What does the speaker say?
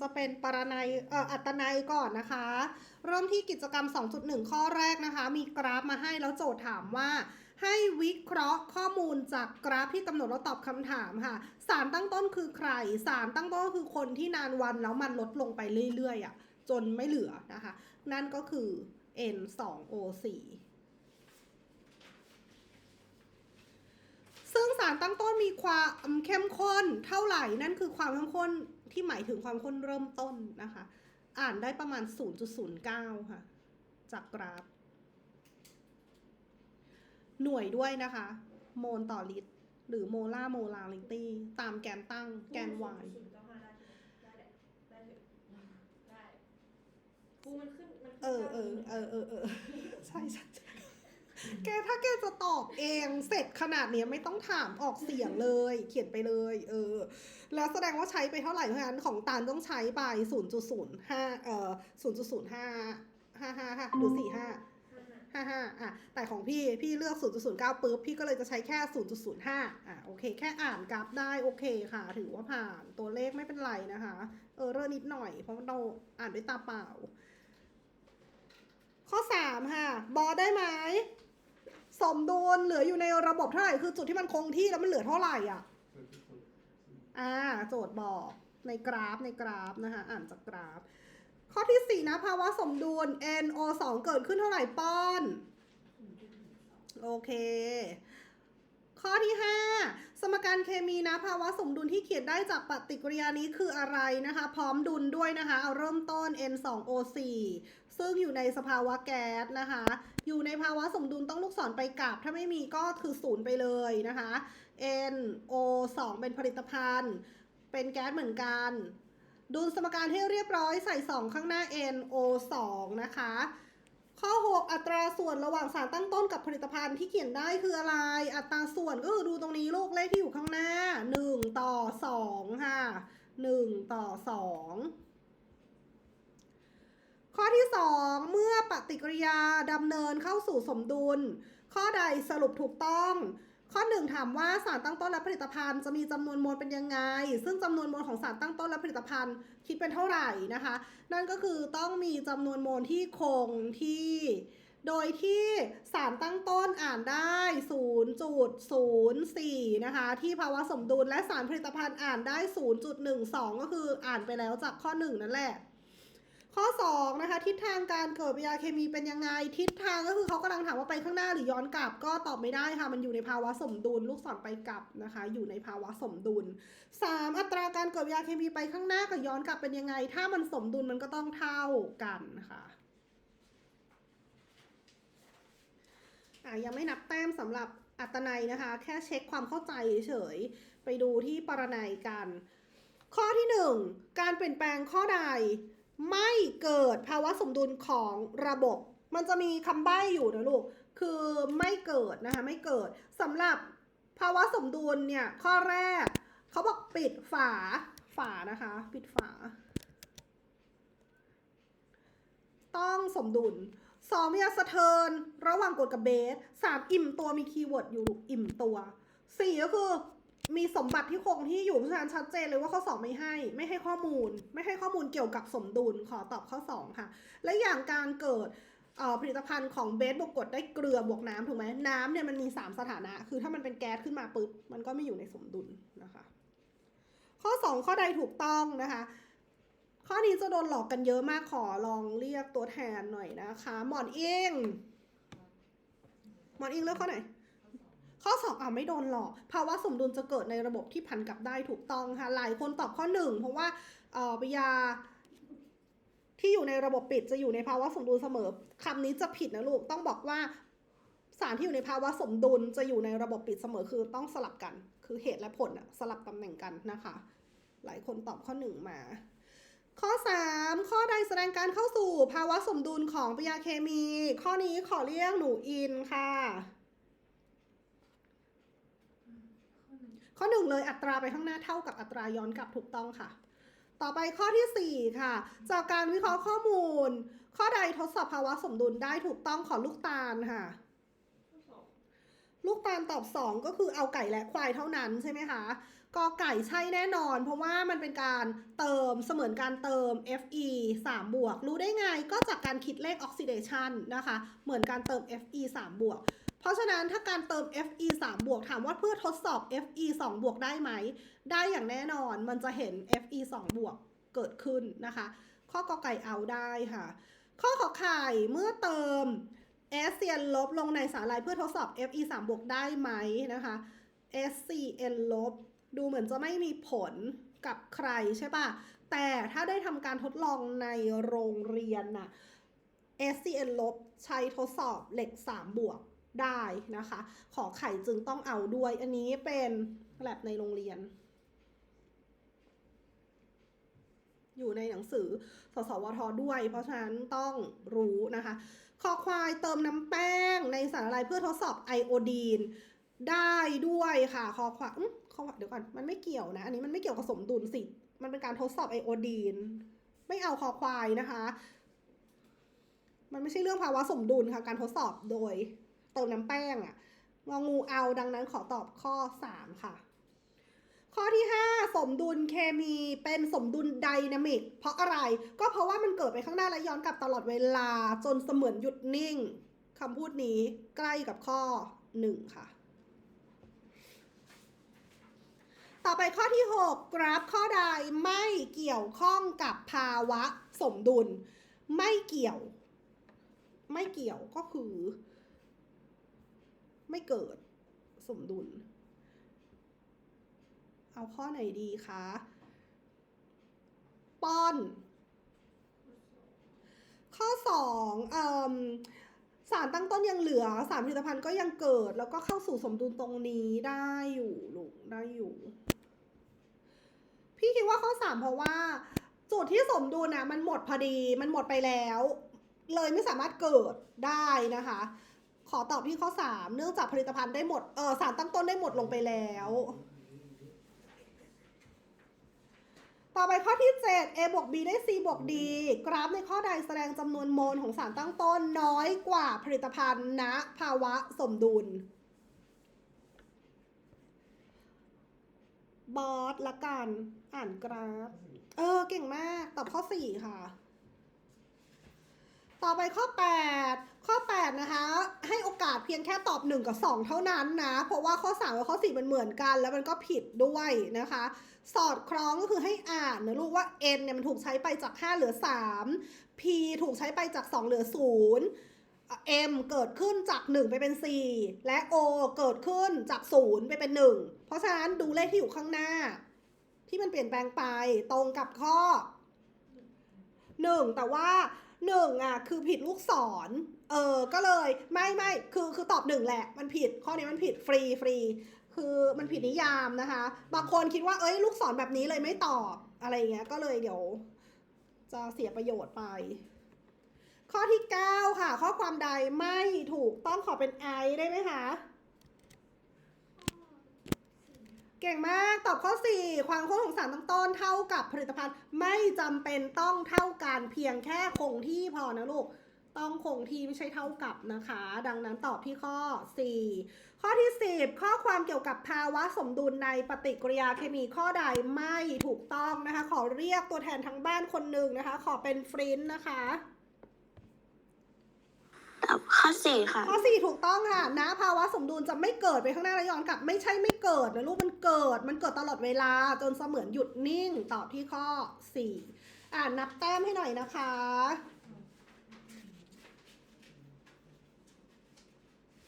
จะเป็นปรนัยเอ่ออัตนัยก่อนนะคะ เริ่มที่กิจกรรม 2.1 ข้อแรกนะคะ มีกราฟมาให้แล้วโจทย์ถามว่า ให้วิเคราะห์ข้อมูลจากกราฟที่กำหนดแล้วตอบคำถามค่ะ สารตั้งต้นคือใคร สารตั้งต้นคือคนที่นานวันแล้วมันลดลงไปเรื่อยๆอะจนไม่เหลือนะคะ นั่นก็คือ N2O4 ซึ่งสารตั้งต้นมีความเข้มข้นเท่าไหร่ นั่นคือความเข้มข้น ที่หมายถึงความข้นเริ่มต้นนะคะ อ่านได้ประมาณ 0.09 ค่ะ จากกราฟ หน่วยด้วยนะคะ โมลต่อลิตร หรือโมลาร์โมลาริตี้ตามแกนตั้งแกน y ศูนย์เก้าห้าได้ได้แหละได้เถอะได้กูมันขึ้นมันเออเออเออเออเออใช่ใช่ใช่ แกถ้าแกจะตอบเองเสร็จขนาดเนี้ยไม่ต้องถามออกเสียงเลย เขียนไปเลย เออ แล้วแสดงว่าใช้ไปเท่าไหร่เพราะฉะนั้นของตาลต้องใช้ไป0.05เอ่อ0.05 55หรือ45ห้าห้าห้าห้าอะ แต่ของพี่ พี่เลือก 0.09ปุ๊บ พี่ก็เลยจะใช้แค่ 0.05 อะ โอเค แค่อ่านกราฟได้ โอเคค่ะ ถือว่าผ่าน ตัวเลขไม่เป็นไรนะคะ เออเรอนิดหน่อย เพราะเราอ่านด้วยตาเปล่า ข้อ 3 ค่ะ บอได้ไหม สมดุลเหลืออยู่ในระบบเท่าไหร่คือจุดที่มันคงที่แล้วมันเหลือเท่าไหร่อะอ่าโจทย์บอกในกราฟในกราฟนะคะอ่านจากกราฟ ข้อที่4นะภาวะสมดุล NO2 เกิดขึ้นเท่าไหร่ป้อน โอเค ข้อที่ 5 สมการเคมีนะภาวะสมดุลที่เขียนได้จากปฏิกิริยานี้คืออะไรนะคะ พร้อมดุลด้วยนะคะ เอาเริ่มต้น N2O4 ซึ่งอยู่ในสภาวะแก๊สนะคะ อยู่ในภาวะสมดุลต้องลูกศรไปกลับ ถ้าไม่มีก็คือศูนย์ไปเลยนะคะ NO2 เป็นผลิตภัณฑ์ เป็นแก๊สเหมือนกัน ดูสมการให้เรียบร้อยใส่ 2 ข้างหน้า NO2 นะคะ ข้อ 6 อัตราส่วนระหว่างสารตั้งต้นกับผลิตภัณฑ์ที่เขียนได้คืออะไร อัตราส่วนก็คือดูตรงนี้ลูกเลขที่อยู่ข้างหน้า 1 ต่อ 2 ค่ะ 1 ต่อ 2 ที่ 2 เมื่อปฏิกิริยาดำเนินเข้าสู่สมดุล ข้อใดสรุปถูกต้อง ข้อหนึ่งถามว่าสารตั้งต้นและผลิตภัณฑ์จะมีจำนวนมวลเป็นยังไง ซึ่งจำนวนมวลของสารตั้งต้นและผลิตภัณฑ์คิดเป็นเท่าไหร่นะคะ นั่นก็คือต้องมีจำนวนมวลที่คงที่โดยที่สารตั้งต้นอ่านได้ 0.04 นะคะ ที่ภาวะสมดุลและสารผลิตภัณฑ์อ่านได้ 0.12 ก็คืออ่านไปแล้วจากข้อ 1 นั่นแหละ ข้อ2นะคะทิศทางการเกิดปฏิกิริยาเคมีเป็นยังไง ทิศทางก็คือเขากำลังถามว่าไปข้างหน้าหรือย้อนกลับ ก็ตอบไม่ได้ค่ะ มันอยู่ในภาวะสมดุล ลูกศรไปกลับนะคะ อยู่ในภาวะสมดุล 3. อัตราการเกิดปฏิกิริยาเคมีไปข้างหน้ากับย้อนกลับเป็นยังไง ถ้ามันสมดุลมันก็ต้องเท่ากันค่ะอะยังไม่นับแต้มสำหรับอัตนัยนะคะ แค่เช็คความเข้าใจเฉยไปดูที่ปรนัยกัน ข้อที่ 1 การเปลี่ยนแปลงข้อใด ไม่เกิดภาวะสมดุลของระบบ มันจะมีคำใบ้อยู่นะลูก คือไม่เกิดนะคะไม่เกิดสำหรับภาวะสมดุลเนี่ยข้อแรกเขาบอกปิดฝาฝานะคะ ปิดฝา ต้องสมดุลสองมีสะเทินระหว่างกดกับเบสสามอิ่มตัวมีคีย์เวิร์ดอยู่ลูกอิ่มตัวสี่ก็คือ มีสมบัติที่คงที่อยู่เพราะฉะนั้นชัดเจนเลยว่าข้อ 2 ไม่ให้ ไม่ให้ข้อมูล ไม่ให้ข้อมูลเกี่ยวกับสมดุลขอตอบข้อ 2 ค่ะ และอย่างการเกิดผลิตภัณฑ์ของเบสบวกกรดได้เกลือบวกน้ำถูกไหมน้ำเนี่ยมันมี 3 สถานะ คือถ้ามันเป็นแก๊สขึ้นมาปุ๊บ มันก็ไม่อยู่ในสมดุลนะคะ ข้อ 2 ข้อใดถูกต้องนะคะข้อนี้จะโดนหลอกกันเยอะมากขอลองเรียกตัวแทนหน่อยนะคะ หมอนอิงหมอนอิงเลือกข้อไหน ข้อสองอะไม่โดนหลอกภาวะสมดุลจะเกิดในระบบที่พันกลับได้ถูกต้องค่ะ หลายคนตอบข้อหนึ่งเพราะว่าเอ่อปฏิยาที่อยู่ในระบบปิดจะอยู่ในภาวะสมดุลเสมอคำนี้จะผิดนะลูกต้องบอกว่าสารที่อยู่ในภาวะสมดุลจะอยู่ในระบบปิดเสมอคือต้องสลับกัน คือเหตุและผลสลับตำแหน่งกันนะคะ หลายคนตอบข้อหนึ่งมา ข้อ 3 ข้อใดแสดงการเข้าสู่ภาวะสมดุลของวิยาเคมี ข้อนี้ขอเรียกหนูอินค่ะ ข้อหนึ่งเลยอัตราไปข้างหน้าเท่ากับอัตราย้อนกลับถูกต้องค่ะ ต่อไปข้อที่ 4 ค่ะ จากการวิเคราะห์ข้อมูล ข้อใดทดสอบภาวะสมดุลได้ถูกต้องขอลูกตาลค่ะ ลูกตาลตอบ 2 ก็คือเอาไก่และควายเท่านั้นใช่ไหมคะกอไก่ใช่แน่นอน เพราะว่ามันเป็นการเติมเสมือนการเติม Fe 3 บวก รู้ได้ไงก็จากการคิดเลขออกซิเดชันนะคะ เหมือนการเติม Fe 3 บวก เพราะฉะนั้นถ้าการเติม Fe 3 บวกถามว่าเพื่อทดสอบ Fe 2 บวกได้ไหม ได้อย่างแน่นอนมันจะเห็น Fe 2 บวกเกิดขึ้นนะคะ ข้อกอไก่เอาได้ค่ะ ข้อขอไข่เมื่อเติม s c n ลบลงในสาลายเพื่อทดสอบ Fe 3 บวกได้ไหมนะคะ SCN ลบดูเหมือนจะไม่มีผลกับใครใช่ปะแต่ถ้าได้ทำการทดลองในโรงเรียนน่ะ SCN ลบใช้ทดสอบเหล็ก 3 บวก ได้นะคะ ขอไข่จึงต้องเอาด้วย อันนี้เป็นแลบในโรงเรียน อยู่ในหนังสือสสวทด้วย เพราะฉะนั้นต้องรู้นะคะคอควายเติมน้ำแป้งในสารอะไรเพื่อทดสอบไอโอดีนได้ด้วยค่ะคอควายอื้อคอควายเดี๋ยวก่อนมันไม่เกี่ยวนะ อันนี้มันไม่เกี่ยวกับสมดุลสิ มันเป็นการทดสอบไอโอดีน ไม่เอาคอควายนะคะ มันไม่ใช่เรื่องภาวะสมดุลค่ะ การทดสอบโดย เติมน้ำแป้งอะงองูเอาดังนั้นขอตอบข้อ 3 ค่ะ ข้อที่ 5 สมดุลเคมีเป็นสมดุลไดนามิก เพราะอะไรก็เพราะว่ามันเกิดไปข้างหน้าและย้อนกลับตลอดเวลาจนเสมือนหยุดนิ่งคำพูดนี้ใกล้กับข้อ 1 ค่ะ ต่อไปข้อที่ 6 กราฟข้อใดไม่เกี่ยวข้องกับภาวะสมดุล ไม่เกี่ยว ไม่เกี่ยวก็คือ ไม่เกิดสมดุล เอาข้อไหนดีคะป้อน ข้อ2เอ่มสารตั้งต้นยังเหลือ สารผลิตภัณฑ์ก็ยังเกิด แล้วก็เข้าสู่สมดุลตรงนี้ได้อยู่ลูกได้อยู่ พี่คิดว่าข้อ3เพราะว่าจุดที่สมดุลนะมันหมดพอดี มันหมดไปแล้ว เลยไม่สามารถเกิดได้นะคะ ขอตอบที่ข้อ 3 เนื่องจากผลิตภัณฑ์ได้หมดเออสารตั้งต้นได้หมดลงไปแล้ว ต่อไปข้อที่ 7 a บวก b ได้ c บวก d กราฟในข้อใดแสดงจำนวนโมลของสารตั้งต้นน้อยกว่าผลิตภัณฑ์ณภาวะสมดุล บอสละกันอ่านกราฟ เออ เก่งมาก ตอบข้อ 4 ค่ะ ต่อไปข้อ 8 ข้อ 8 นะคะ ให้โอกาสเพียงแค่ตอบ 1 กับ 2 เท่านั้นนะ เพราะว่าข้อ 3 กับข้อ 4 มันเหมือนกัน แล้วมันก็ผิดด้วยนะคะ สอดคล้องก็คือให้อ่านนะลูกว่า n เนี่ยมันถูกใช้ไปจาก 5 เหลือ 3 p ถูกใช้ไปจาก 2 เหลือ 0 m เกิดขึ้นจาก 1 ไปเป็น 4 และ o เกิดขึ้นจาก 0 ไปเป็น 1 เพราะฉะนั้นดูเลขที่อยู่ข้างหน้า ที่มันเปลี่ยนแปลงไปตรงกับข้อ 1 แต่ว่า 1อะคือผิดลูกศร เออ ก็เลยไม่ไม่คือคือตอบ1แหละ มันผิดข้อนี้มันผิดฟรีฟรีคือมันผิดนิยามนะคะ บางคนคิดว่าเอ้ยลูกศรแบบนี้เลยไม่ตอบอะไรเงี้ยก็เลยเดี๋ยว จะเสียประโยชน์ไป ข้อที่ 9 ค่ะ ข้อความใดไม่ถูกต้องขอเป็น I ได้ไหมคะเก่งมากตอบข้อ 4 ความข้นของสารตั้งต้นเท่ากับผลิตภัณฑ์ไม่จำเป็นต้องเท่ากันเพียงแค่คงที่พอนะลูก ต้องคงที่ไม่ใช่เท่ากับนะคะ ดังนั้นตอบที่ข้อ 4 ข้อที่ 10 ข้อความเกี่ยวกับภาวะสมดุลในปฏิกิริยาเคมีข้อใดไม่ถูกต้องนะคะ ขอเรียกตัวแทนทั้งบ้านคนหนึ่งนะคะ ขอเป็นฟรินท์นะคะตอบข้อสี่ค่ะ ข้อ4ถูกต้องค่ะนะภาวะสมดุลจะไม่เกิดไปข้างหน้าและย้อนกลับ ไม่ใช่ไม่เกิดนะลูกมันเกิด มันเกิดตลอดเวลาจนเสมือนหยุดนิ่งตอบที่ข้อ 4 อ่านนับแต้มให้หน่อยนะคะ